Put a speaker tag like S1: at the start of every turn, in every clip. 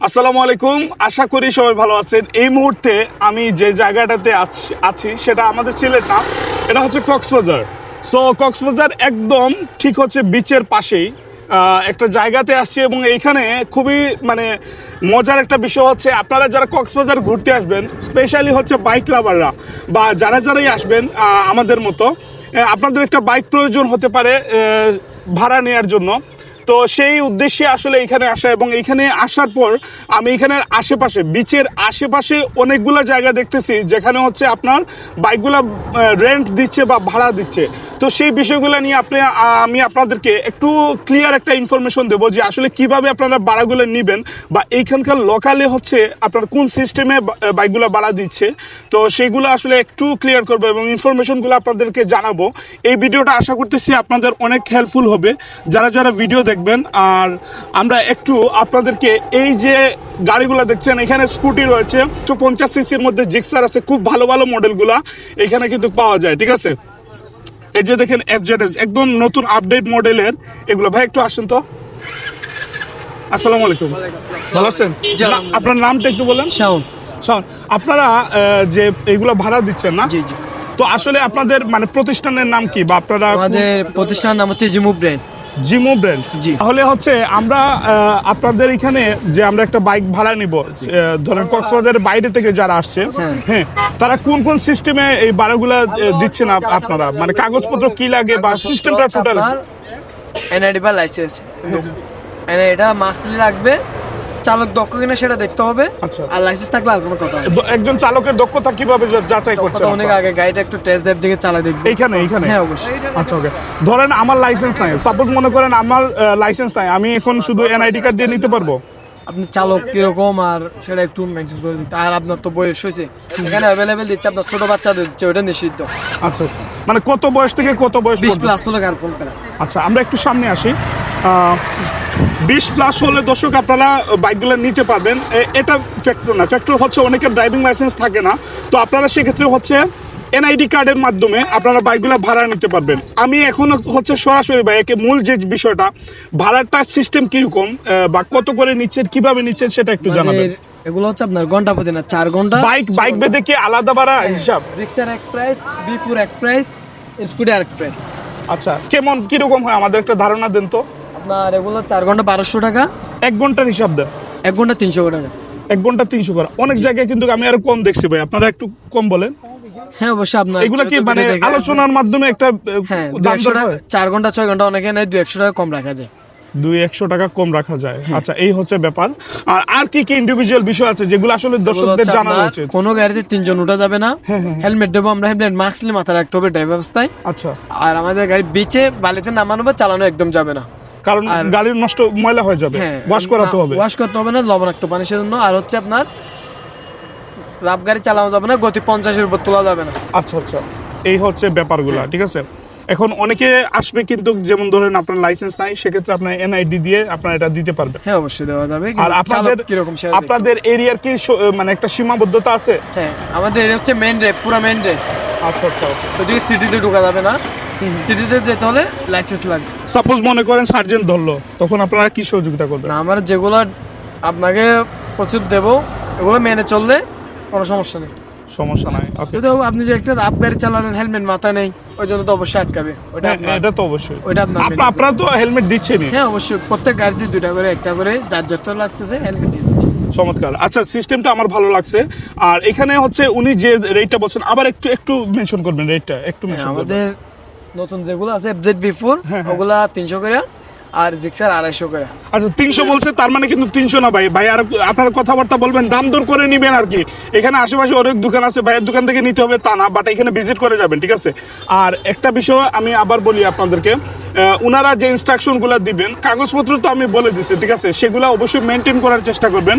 S1: আসসালামু আলাইকুম। আশা করি সবাই ভালো আছেন। এই মুহূর্তে আমি যে জায়গাটাতে আছি- সেটা আমাদের সিলেট না, এটা হচ্ছে কক্সবাজার। সো কক্সবাজার একদম ঠিক হচ্ছে বিচের পাশেই। একটা জায়গাতে আসছি এবং এইখানে খুবই মানে মজার একটা বিষয় হচ্ছে, আপনারা যারা কক্সবাজার ঘুরতে আসবেন স্পেশালি হচ্ছে বাইক লাভাররা বা যারা যারাই আসবেন আমাদের মতো আপনাদের একটা বাইক প্রয়োজন হতে পারে ভাড়া নেওয়ার জন্য। তো সেই উদ্দেশ্যে আসলে এখানে আসা এবং এখানে আসার পর আমি এখানের আশেপাশে বিচের আশেপাশে অনেকগুলো জায়গা দেখতেছি, যেখানে হচ্ছে আপনার বাইকগুলা রেন্ট দিচ্ছে বা ভাড়া দিচ্ছে। তো সেই বিষয়গুলো নিয়ে আপনি আমি আপনাদেরকে একটু ক্লিয়ার একটা ইনফরমেশন দেবো যে আসলে কীভাবে আপনারা ভাড়াগুলো নেবেন বা এইখানকার লোকালে হচ্ছে আপনার কোন সিস্টেমে বাইকগুলো ভাড়া দিচ্ছে। তো সেইগুলো আসলে একটু ক্লিয়ার করব এবং ইনফরমেশনগুলো আপনাদেরকে জানাব। এই ভিডিওটা আশা করতেছি আপনাদের অনেক হেল্পফুল হবে। যারা যারা ভিডিও দেখবেন, আর আমরা একটু আপনাদেরকে এই যে গাড়িগুলো দেখছেন, এখানে স্কুটি রয়েছে। একশো পঞ্চাশ সিসির মধ্যে জিক্সার আছে, খুব ভালো ভালো মডেলগুলা এখানে কিন্তু পাওয়া যায়, ঠিক আছে? এই যে দেখেন এফজেডএস একদম নতুন আপডেট মডেলের এগুলো ভাই একটু আসেন তো। আসসালামু আলাইকুম। ভালো আছেন? আপনার নামটা একটু বলেন।
S2: শাওন।
S1: শাওন আপনারা যে এগুলো ভাড়া দিচ্ছেন না?
S2: জি জি।
S1: তো আসলে আপনাদের মানে প্রতিষ্ঠানের নাম কি বা আপনারা
S2: আমাদের প্রতিষ্ঠানের নাম হচ্ছে জিমু ব্র্যান্ড
S1: জিমো ব্র্যান্ড
S2: জি।
S1: তাহলে হচ্ছে আমরা আপনাদের এখানে যে আমরা একটা বাইক ভাড়া নিব ধরেন কক্সবাজারের বাইরে থেকে যারা আসছে
S2: হ্যাঁ।
S1: হ্যাঁ তারা কোন কোন সিস্টেমে এই ভাড়াগুলা দিচ্ছেন আপনারা মানে কাগজপত্র কি লাগে বা সিস্টেমটা ছোট
S2: এনআইডি বা লাইসেন্স এটা মাসলি লাগবে চালক দক্ষ কিনা সেটা দেখতে হবে।
S1: আচ্ছা।
S2: আর লাইসেন্স থাকলে আর কোনো কথা
S1: একজন চালকের দক্ষতা কীভাবে যাচাই করছেন
S2: কথা অনেক আগে গাড়িটা একটু টেস্ট ড্রাইভ দিকে চালা দেখবে।
S1: এইখানে এইখানে?
S2: হ্যাঁ অবশ্যই।
S1: আচ্ছা ওকে ধরেন আমার লাইসেন্স নাই। সাপোজ মনে করেন আমার লাইসেন্স নাই। আমি এখন শুধু এনআইডি কার্ড দিয়ে নিতে পারব?
S2: আপনি চালক কীরকম আর সেটা একটু মেনটেন করে দিতে। আর আপনার তো বয়স হয়েছে। এখানে অ্যাভেলেবেল দিচ্ছে আপনার ছোট বাচ্চাদের দিচ্ছে ওটা নিষিদ্ধ।
S1: আচ্ছা আচ্ছা। মানে কত বয়স থেকে কত বয়স
S2: বিশ? প্লাস হলে করে
S1: আচ্ছা আমরা একটু সামনে আসি। বিশ প্লাস হলে দর্শক আপনারা বাইকগুলো নিতে পারবেন। এটা ফ্যাক্টর না। ফ্যাক্টর হচ্ছে অনেকের ড্রাইভিং লাইসেন্স থাকে না। তো আপনারা সেক্ষেত্রে হচ্ছে এনআইডি কার্ডের মাধ্যমে আপনারা বাইকগুলো ভাড়া নিতে পারবেন। আমি এখন হচ্ছে সরাসরি বাইকে মূল যে বিষয়টা ভাড়াটা সিস্টেম কীরকম বা কত করে নিচ্ছেন কীভাবে নিচ্ছেন সেটা একটু জানাবেন।
S2: এগুলো হচ্ছে আপনার ঘণ্টা প্রতি না চার ঘণ্টা।
S1: বাইক বাইক বেঁধে কি আলাদা ভাড়া হিসাব?
S2: জিক্সার এক প্রাইস বিফোর এক প্রাইস স্কুটি আর এক প্রাইস
S1: আচ্ছা কেমন কীরকম হয় আমাদের একটা ধারণা দেন তো।
S2: আপনার এগুলো চার ঘণ্টা বারোশো টাকা?
S1: এক ঘণ্টার হিসাব দেন।
S2: এক ঘণ্টা তিনশো টাকা।
S1: এক ঘণ্টা তিনশো অনেক জায়গায় কিন্তু আমি আরও কম দেখছি ভাই। আপনারা একটু কম বলেন।
S2: হ্যাঁ অবশ্যই আপনার
S1: এগুলো কি মানে আলোচনার মাধ্যমে একটা
S2: হ্যাঁ? চার ঘণ্টা ছয় ঘণ্টা অনেকে নেয় দু একশো টাকা কম রাখা যায়।
S1: দুই একশো টাকা কম রাখা যায়।
S2: হ্যাঁ।
S1: আচ্ছা এই হচ্ছে ব্যাপার। আর আর কি কি ইন্ডিভিজুয়াল বিষয় আছে যেগুলো আসলে দর্শকদের উচিত?
S2: কোনো গাড়িতে তিনজন উঠা যাবে না।
S1: হ্যাঁ,
S2: হেলমেট দেবো আমরা হেলমেট মাস্ক মাথায় রাখতে হবে ড্রাইভ অবস্থায়।
S1: আচ্ছা।
S2: আর আমাদের গাড়ি বিচে বালিতে নামানো বা চালানো একদম যাবে না।
S1: কারণ গাড়ির নষ্ট ময়লা হয়ে যাবে
S2: হ্যাঁ
S1: ওয়াশ করাতে হবে।
S2: ওয়াশ করতে হবে না লবণাক্ত পানি সেজন্য। আর হচ্ছে আপনার রাব গাড়ি চালানো যাবে না গতি পঞ্চাশের উপর তোলা যাবে না।
S1: আচ্ছা আচ্ছা। এই হচ্ছে ব্যাপারগুলো
S2: হ্যাঁ।
S1: ঠিক আছে? এখন অনেকে আসবে কিন্তু যেমন ধরেন আপনার লাইসেন্স নাই সেক্ষেত্রে আপনার এনআইডি দিয়ে আপনার এটা দিতে পারবেন।
S2: হ্যাঁ অবশ্যই দেওয়া যাবে।
S1: আর আপনাদের
S2: কীরকম
S1: আপনাদের এরিয়ার কি মানে একটা সীমাবদ্ধতা আছে?
S2: হ্যাঁ আমাদের এটা হচ্ছে মেন রেপ পুরো মেন রেপ
S1: আচ্ছা আচ্ছা
S2: ওদিকে সিটিতে ঢোকা যাবে না। সিটিতে যেতে হলে লাইসেন্স লাগবে।
S1: সাপোজ মনে করেন সার্জেন্ট ধরলো তখন আপনারা কি সহযোগিতা করবেন?
S2: না আমার যেগুলো আপনাকে প্রস্তুত দেব এগুলো মেনে চললে কোনো সমস্যা নেই।
S1: সমস্যা নাই ওকে
S2: যদি আপনি যে একটা রাব গাড়ি চালালেন হেলমেট মাথা নেই ওই জন্য তো অবশ্যই আটকাবে। ওটা
S1: হ্যাঁ, এটা তো অবশ্যই।
S2: ওইটা আপনার
S1: আপনারা তো হেলমেট দিচ্ছেনই।
S2: হ্যাঁ অবশ্যই। প্রত্যেক গাড়িতে দুইটা করে একটা করে যার যত লাগতেছে হেলমেট দিয়ে দিচ্ছে।
S1: চমৎকার। আচ্ছা সিস্টেমটা আমার ভালো লাগছে। আর এখানে হচ্ছে উনি যে রেটটা বলছেন আবার একটু একটু মেনশন করবেন রেটটা একটু
S2: হ্যাঁ,
S1: মেনশন
S2: আমাদের নতুন যেগুলো আছে এফজেড বি ফোর ওগুলা তিনশো করে আর জিক্সার আড়াইশো করে।
S1: আচ্ছা তিনশো বলছে তার মানে কিন্তু তিনশো না ভাই। ভাই আর আপনার কথাবার্তা বলবেন দাম দর করে নিবেন আর কি। এখানে আশেপাশে অনেক দোকান আছে ভাইয়ের দোকান থেকে নিতে হবে তা না বাট এখানে ভিজিট করে যাবেন ঠিক আছে? আর একটা বিষয় আমি আবার বলি আপনাদেরকে উনারা যে ইনস্ট্রাকশনগুলো দিবেন কাগজপত্র তো আমি বলে দিচ্ছি ঠিক আছে? সেগুলো অবশ্যই মেনটেন করার চেষ্টা করবেন।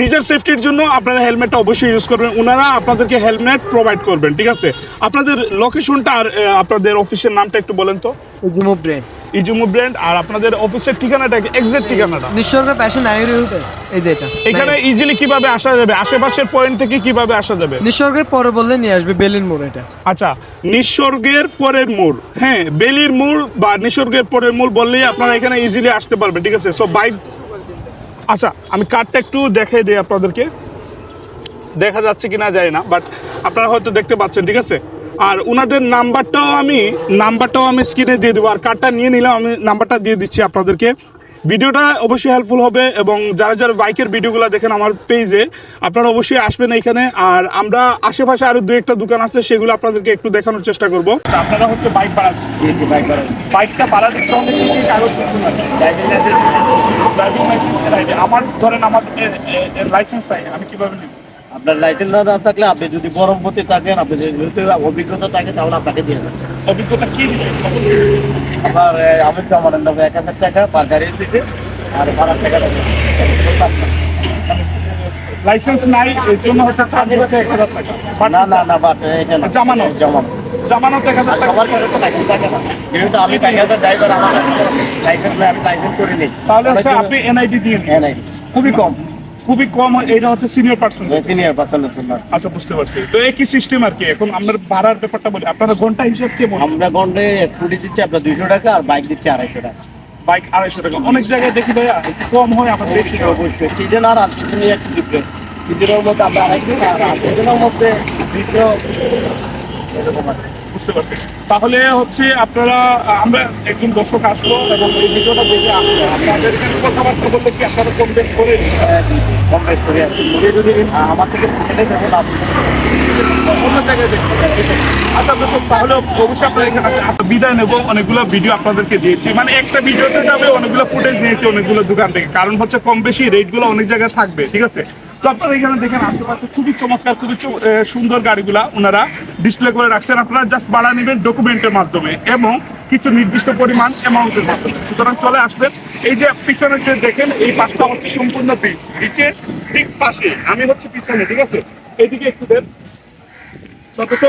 S1: নিজের সেফটির জন্য আপনারা হেলমেটটা অবশ্যই ইউজ করবেন। ওনারা আপনাদেরকে হেলমেট প্রোভাইড করবেন ঠিক আছে? আপনাদের লোকেশনটা আর আপনাদের অফিসের নামটা একটু বলেন তো। ইজুমু ব্র্যান্ড আর আপনাদের অফিসের ঠিকানাটা এক্সাক্ট ঠিকানাটা।
S2: নিঃসর্গের পাশে নাইরে এই যে এটা।
S1: এখানে ইজিলি কীভাবে আসা যাবে? আশেপাশের পয়েন্ট থেকে কীভাবে আসা যাবে?
S2: নিঃসর্গের পরে বললে নিয়ে আসবে বেলিন মোড় এটা।
S1: আচ্ছা নিসর্গের পরের মোড় হ্যাঁ বেলির মোড় বা নিসর্গের পরের মোড় বললেই আপনারা এখানে ইজিলি আসতে পারবেন ঠিক আছে? সো বাইক আচ্ছা আমি কার্ডটা একটু দেখে দিই আপনাদেরকে। দেখা যাচ্ছে কি না যায় না বাট আপনারা হয়তো দেখতে পাচ্ছেন, ঠিক আছে? আর ওনাদের নাম্বারটাও আমি নাম্বারটাও আমি স্ক্রিনে দিয়ে দেবো, আর কার্ডটা নিয়ে নিলাম, আমি নাম্বারটা দিয়ে দিচ্ছি আপনাদেরকে। ভিডিওটা অবশ্যই হেল্পফুল হবে এবং যারা যারা বাইকের ভিডিওগুলো দেখেন আমার পেজে আপনারা অবশ্যই আসবেন এখানে আর আমরা আশেপাশে আরও দু একটা দোকান আছে সেগুলো আপনাদেরকে একটু দেখানোর চেষ্টা করব। আপনারা হচ্ছে বাইক ভাড়া বাইকটা ভাড়া দিতে অনেক কিছু কাগজ ড্রাইভিং লাইসেন্স আমার ধরেন আমার লাইসেন্স নাই আমি কীভাবে নিব?
S3: আপনার লাইসেন্স না থাকলে আপনি যদি গরমপতি থাকেন আপনি যদি অভিজ্ঞতা থাকে তাহলে আপনাকে দিয়ে দেবেন।
S1: অভিজ্ঞতা কি
S3: আপনার আমি তো আমার নেব এক হাজার টাকা পার গাড়ির দিতে আর বারো টাকা
S1: লাইসেন্স নাই এর জন্য হচ্ছে চার্জ হচ্ছে এক হাজার টাকা।
S3: না না না বাট এটা না
S1: জামানো?
S3: জামানো
S1: জামানত। এক হাজার
S3: আর
S1: টাকা।
S3: সবার কাছে তো লাইসেন্স থাকে না। যেহেতু আমি এক হাজার ড্রাইভার আমার লাইসেন্স আমি লাইসেন্স করে নিই
S1: তাহলে হচ্ছে আপনি এনআইডি দিয়ে
S3: নাই খুবই কম।
S1: খুবই কম হয়, এটা হচ্ছে সিনিয়র পার্সন
S3: সিনিয়র পার্সনের জন্য
S1: আচ্ছা বুঝতে পারছি। তো একই সিস্টেম আর কি এখন আমরা ভাড়ার ব্যাপারটা বলি। আপনারা ঘণ্টা হিসেব কে বলেন?
S3: আমরা গন্ডে স্কুটি দিচ্ছি আপনার দুইশো টাকা আর বাইক দিচ্ছি আড়াইশো টাকা।
S1: বাইক আড়াইশো টাকা। অনেক জায়গায় দেখি ভাইয়া একটু কম হয় বেশি হয়।
S3: অবশ্যই সিজন আর সিজন একটু ডিফারেন্ট সিজনের মধ্যে আমরা আড়াইশো আর সিজনের মধ্যে দুইশো এরকম আছে।
S1: বুঝতে পারছি। তাহলে হচ্ছে আপনারা, আমরা একজন দর্শক আসব এবং এই ভিডিওটা দেখে আপনাদের এখানে কথাবার্তা বলতে কি আপনারা কম বেশ করে
S3: আমার থেকে
S1: আচ্ছা তাহলে বিদায় নেব। অনেকগুলো ভিডিও আপনাদেরকে দিয়েছি। মানে একটা অনেকগুলো ফুটেজ অনেকগুলো দোকান থেকে। কারণ হচ্ছে কম বেশি রেটগুলো অনেক জায়গায় থাকবে, ঠিক আছে? তো আপনারা এখানে দেখেন, আশেপাশে খুবই চমৎকার, খুবই সুন্দর গাড়িগুলা ওনারা ডিসপ্লে করে রাখছেন। আপনারা জাস্ট ভাড়া নেবেন ডকুমেন্টের মাধ্যমে এবং কিছু নির্দিষ্ট পরিমাণ অ্যামাউন্টের মাধ্যমে। সুতরাং চলে আসবেন। এই যে পিছনে যে দেখেন, এই পাশটা হচ্ছে সম্পূর্ণ বিচ বিচের ঠিক পাশে। আমি হচ্ছে পিছনে, ঠিক আছে? এইদিকে একটু দেন। তো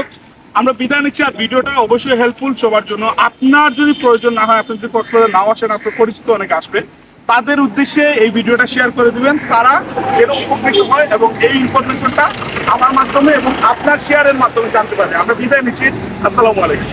S1: আমরা বিদায় নিচ্ছি আর ভিডিওটা অবশ্যই হেল্পফুল সবার জন্য। আপনার যদি প্রয়োজন না হয়, আপনি যদি কক্সবাজার নাও আসেন, আপনার পরিচিত অনেক আসবে। তাদের উদ্দেশ্যে এই ভিডিওটা শেয়ার করে দিবেন তারা যেন উপকৃত হয় এবং এই ইনফরমেশনটা আমার মাধ্যমে এবং আপনার শেয়ারের মাধ্যমে জানতে পারে আমরা বিদায় নিচ্ছি। আসসালামু আলাইকুম।